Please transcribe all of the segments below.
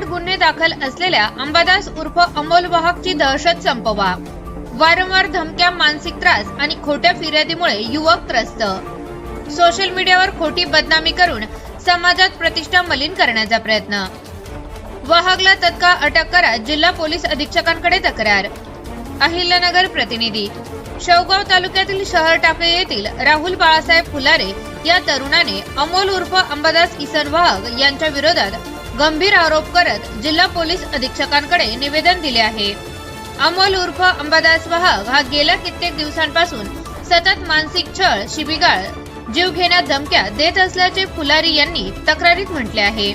आठ गुन्हे दाखल असलेल्या अंबादास उर्फ अमोल वाहकची दहशत संपवा. वारंवार धमक्या मानसिक त्रास आणि खोट्या फिर्यादीमुळे युवक त्रस्त. सोशल मीडियावर खोटी बदनामी करून समाजात प्रतिष्ठा मलिन करण्याचा प्रयत्न. वाहकला तत्काळ अटक करा जिल्हा पोलीस अधीक्षकांकडे तक्रार. अहिल्यानगर प्रतिनिधी. शेवगाव तालुक्यातील शहर टाकळे येथील राहुल बाळासाहेब फुलारे या तरुणाने अमोल उर्फ अंबादास किसन वाहक यांच्या विरोधात गंभीर आरोप करत जिल्हा पोलीस अधीक्षकांकडे निवेदन दिले आहे. अमोल उर्फ अंबादास वाहक हा गेल्या कित्येक दिवसांपासून सतत मानसिक छळ शिबिगाळ जीव घेण्यात धमक्या देत असल्याचे फुलारी यांनी तक्रारीत म्हटले आहे.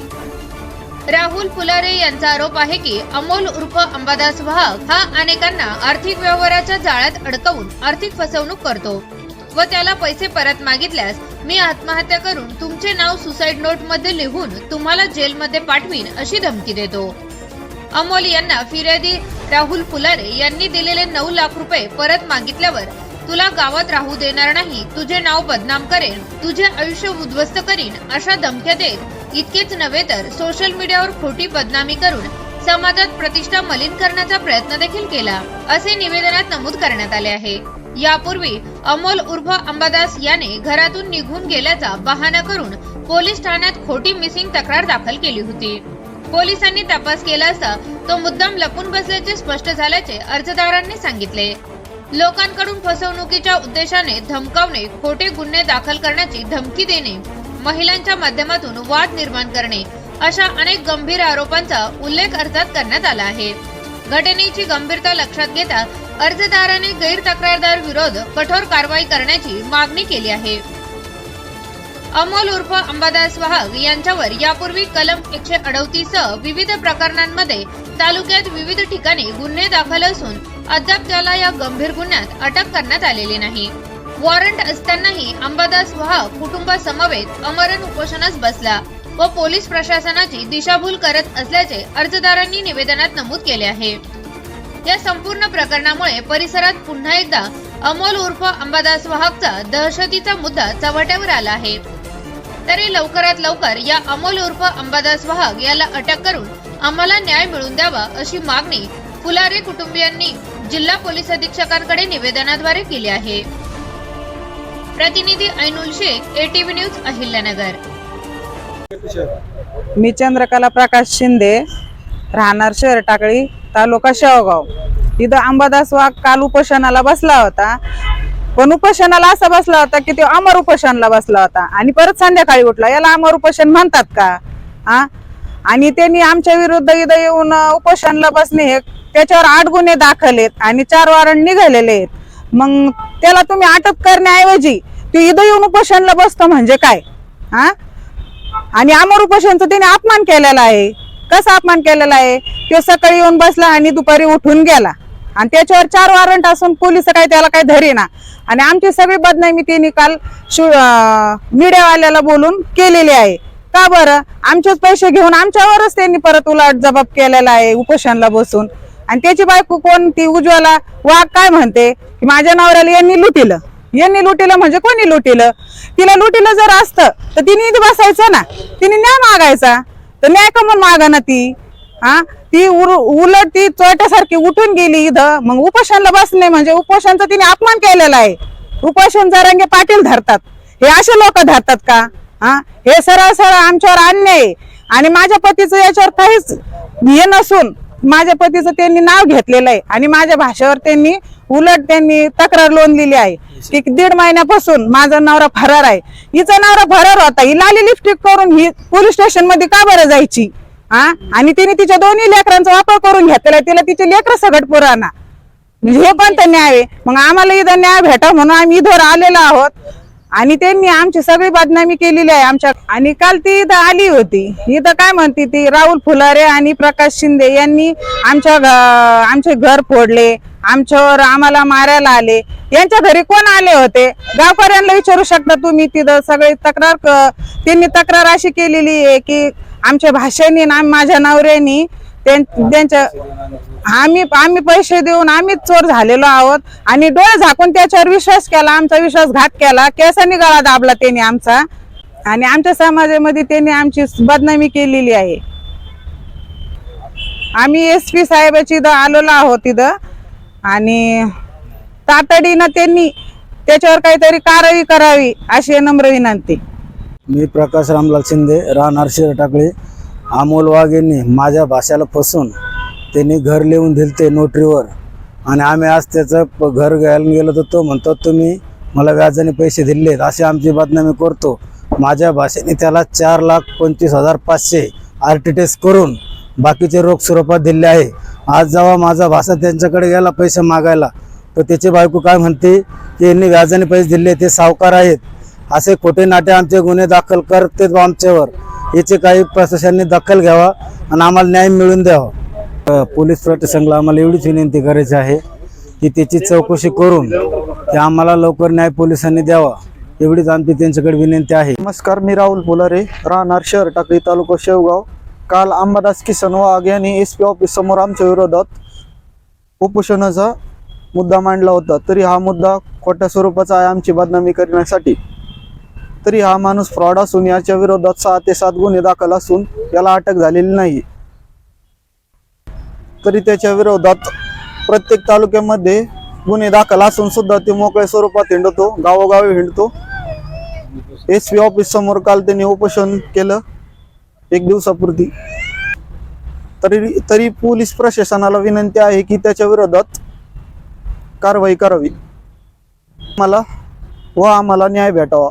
राहुल फुलारे यांचा आरोप आहे की अमोल उर्फ अंबादास वाहक हा अनेकांना आर्थिक व्यवहाराच्या जाळ्यात अडकवून आर्थिक फसवणूक करतो व त्याला पैसे परत मागितल्यास मी आत्महत्या करून तुमचे नाव सुसाईड नोटमध्ये लिहून तुम्हाला जेलमध्ये पाठवीन अशी धमकी देतो. अमोल यांना फिर्यादी राहुल फुलारे यांनी दिलेले नऊ लाख रुपये परत मागितल्यावर तुला गावात राहू देणार नाही तुझे नाव बदनाम करेन तुझे आयुष्य उद्ध्वस्त करीन अशा धमक्या देत इतकेच नव्हे तर सोशल मीडियावर खोटी बदनामी करून समाजात प्रतिष्ठा मलिन करण्याचा प्रयत्न देखील केला असे निवेदनात नमूद करण्यात आले आहे. यापूर्वी अमोल उर्फ अंबादास याने घरातून निघून गेल्याचा बहाणा करून पोलीस ठाण्यात खोटी मिसिंग तक्रार दाखल केली होती. पोलिसांनी तपास केला असता तो मुद्दाम लपून बसल्याचे स्पष्ट झाल्याचे अर्जदारांनी सांगितले. लोकांकडून फसवणुकीच्या उद्देशाने धमकावणे खोटे गुन्हे दाखल करण्याची धमकी देणे महिलांच्या माध्यमातून वाद निर्माण करणे अशा अनेक गंभीर आरोपांचा उल्लेख अर्जात करण्यात आला आहे. घटनेची गंभीरता लक्षात घेता अर्जदाराने गैर तक्रारदार विरोध कठोर कारवाई करण्याची मागणी केली आहे. अमोल उर्फ अंबादास वाहक यांच्यावर यापूर्वी कलम एकशे अडतीस विविध प्रकरणांमध्ये तालुक्यात विविध ठिकाणी गुन्हे दाखल असून अद्याप त्याला या गंभीर गुन्ह्यात अटक करण्यात आलेली नाही. वॉरंट असतानाही अंबादास वाहक कुटुंबासमवेत अमरण उपोषणास बसला व पोलीस प्रशासनाची दिशाभूल करत असल्याचे अर्जदारांनी निवेदनात नमूद केले आहे. या संपूर्ण प्रकरणामुळे परिसरात पुन्हा एकदा अमोल उर्फ अंबादास वाहकचा दहशतीचा मुद्दा चव्हाट्यावर आला आहे. तरी लवकरात लवकर या अमोल उर्फ अंबादास वाहक याला अटक करून आम्हाला न्याय मिळवून द्यावा अशी मागणी फुलारे कुटुंबियांनी जिल्हा पोलीस अधीक्षकांकडे निवेदनाद्वारे केली आहे. प्रतिनिधी ऐनुल शेख एटीव्ही न्यूज अहिल्यानगर. मी चंद्रकला प्रकाश शिंदे राहणार शहर टाकळी तालुका शेवगाव. इथं अंबादास वाघ काल उपोषणाला बसला होता. पण उपोषणाला असा बसला होता की तो अमर उपोषणला बसला होता. आणि परत संध्याकाळी उठला. याला अमर उपोषण म्हणतात का? हा? आणि त्यांनी आमच्या विरुद्ध इथं येऊन उपोषणला बसणे हे त्याच्यावर आठ गुन्हे दाखल आहेत आणि चार वॉरंट निघालेले आहेत. मग त्याला तुम्ही अटक करण्याऐवजी तो इथं येऊन उपोषणला बसतो म्हणजे काय? हा? आणि अमर उपोषणचा त्याने अपमान केलेला आहे. कसा अपमान केलेला आहे? तो सकाळी येऊन बसला आणि दुपारी उठून गेला. आणि त्याच्यावर चार वॉरंट असून पोलीस काय त्याला काही धरेना आणि आमची सगळी बदनामी त्यांनी काल मीडियावाल्याला बोलून केलेली आहे. का बरं? आमचेच पैसे घेऊन आमच्यावरच त्यांनी परत उलट जबाब केलेला आहे उपोषणला बसून. आणि त्याची बायको कोण? ती उज्ज्वला. वाघ काय म्हणते? की माझ्या नवऱ्याला यांनी लुटिलं. यांनी लुटिलं म्हणजे कोणी लुटिलं? तिला लुटिलं जर असतं तर तिने बसायचं ना? तिने न्याय मागायचा. तर न्याय कमून मागा ना ती. हा? ती उलट ती चोट्यासारखी उठून गेली इथं. मग उपोषणला बसणे म्हणजे उपोषणचा तिने अपमान केलेला आहे. उपोषण जरांगे पाटील धरतात. हे असे लोक धरतात का? हा? हे सरळ सरळ आमच्यावर अन्याय आहे. आणि माझ्या पतीचं याच्यावर काहीच हे नसून माझ्या पतीचं त्यांनी नाव घेतलेलं आहे. आणि माझ्या भाषेवर त्यांनी उलट त्यांनी तक्रार नोंदलेली आहे. की दीड महिन्यापासून माझा नवरा फरार आहे. हिचा नवरा फरार होता. ही लाली लिपस्टिक करून ही पोलीस स्टेशनमध्ये का बरं जायची? हा आणि तिने तिच्या दोन्ही लेकरांचा वापर करून घेतलेला आहे. तिला तिचे लेकर सगट पुराणा. म्हणजे हे पण तर न्याय आहे. मग आम्हाला इथं न्याय भेटा म्हणून आम्ही इथं आलेलो आहोत. आणि त्यांनी आमची सगळी बदनामी केलेली आहे आमच्या आणि काल ती इथं आली होती. इथं काय म्हणते ती? राहुल फुलारे आणि प्रकाश शिंदे यांनी आमच्या आमचे घर फोडले. आमच्यावर आम्हाला मारायला आले. यांच्या घरी कोण आले होते? गावकऱ्यांना विचारू शकता तुम्ही. तिथं सगळी तक्रार क- त्यांनी तक्रार अशी केलेली आहे की आमच्या भाषेने ना माझ्या नवऱ्यानी त्यांच्या आम्ही आम्ही पैसे देऊन आम्हीच चोर झालेलो आहोत. आणि डोळे झाकून त्याच्यावर विश्वास केला आमचा विश्वासघात केला. केसाने गळा दाबला त्यांनी आमचा. आणि आमच्या समाजामध्ये त्यांनी आमची बदनामी केलेली आहे. आम्ही एस पी साहेबाची इथं आलेलो आहोत तिथं आणि तातडीनं त्यांनी त्याच्यावर काहीतरी कारवाई करावी अशी नम्र विनंती. मी प्रकाश रामलाल शिंदे राहणार टाकळे अमोल वाघ यांनी माझ्या भाषाला फसून त्यांनी घर लिहून दिलते नोटरीवर. आणि आम्ही आज त्याचं प- घर घ्यायला गेलो तर तो म्हणतो तुम्ही मला व्याजाने पैसे दिलेत अशी आमची बदनामी करतो. माझ्या भाषेने त्याला चार लाख पंचवीस हजार पाचशे आर टी टेस्ट करून बाकीचे रोख स्वरूपात दिले आहे. आज जेव्हा माझा भाषा त्यांच्याकडे गेला पैसे मागायला तर त्याची बायको काय म्हणते की यांनी व्याजाने पैसे दिले ते सावकार आहेत. असे खोटे नाटे आमचे गुन्हे दाखल करते आमच्यावर. याची काही प्रशासनाने दखल घ्यावा आणि आम्हाला न्याय मिळवून द्यावा. पोलीस प्रशासनाला आम्हाला एवढीच विनंती करायची आहे की त्याची चौकशी करून ते आम्हाला लवकर न्याय पोलिसांनी द्यावा. एवढीच आमची त्यांच्याकडे विनंती आहे. नमस्कार मी राहुल फुलारे राहणार शहर टाकळी तालुका शेवगाव. काल अंबादास किसन वाघ यांनी एस पी ऑफिस समोर आमच्या विरोधात उपोषणाचा मुद्दा मांडला होता. तरी हा मुद्दा खोट्या स्वरूपाचा आहे आमची बदनामी करण्यासाठी. तरी हा माणूस फ्रॉड असून याच्या विरोधात सहा ते सात गुन्हे दाखल असून याला अटक झालेली नाही. तरी त्याच्या विरोधात प्रत्येक तालुक्यामध्ये गुन्हे दाखल असून सुद्धा ते मोकळ्या स्वरूपात हिंडतो गावोगावी हिंडतो. एस पी ऑफिस समोर काल त्यांनी उपोषण केलं एक दिवसापूर्वी तरी तरी पोलीस प्रशासनाला विनंती आहे की त्याच्या विरोधात कारवाई करावी. मला व आम्हाला न्याय भेटावा.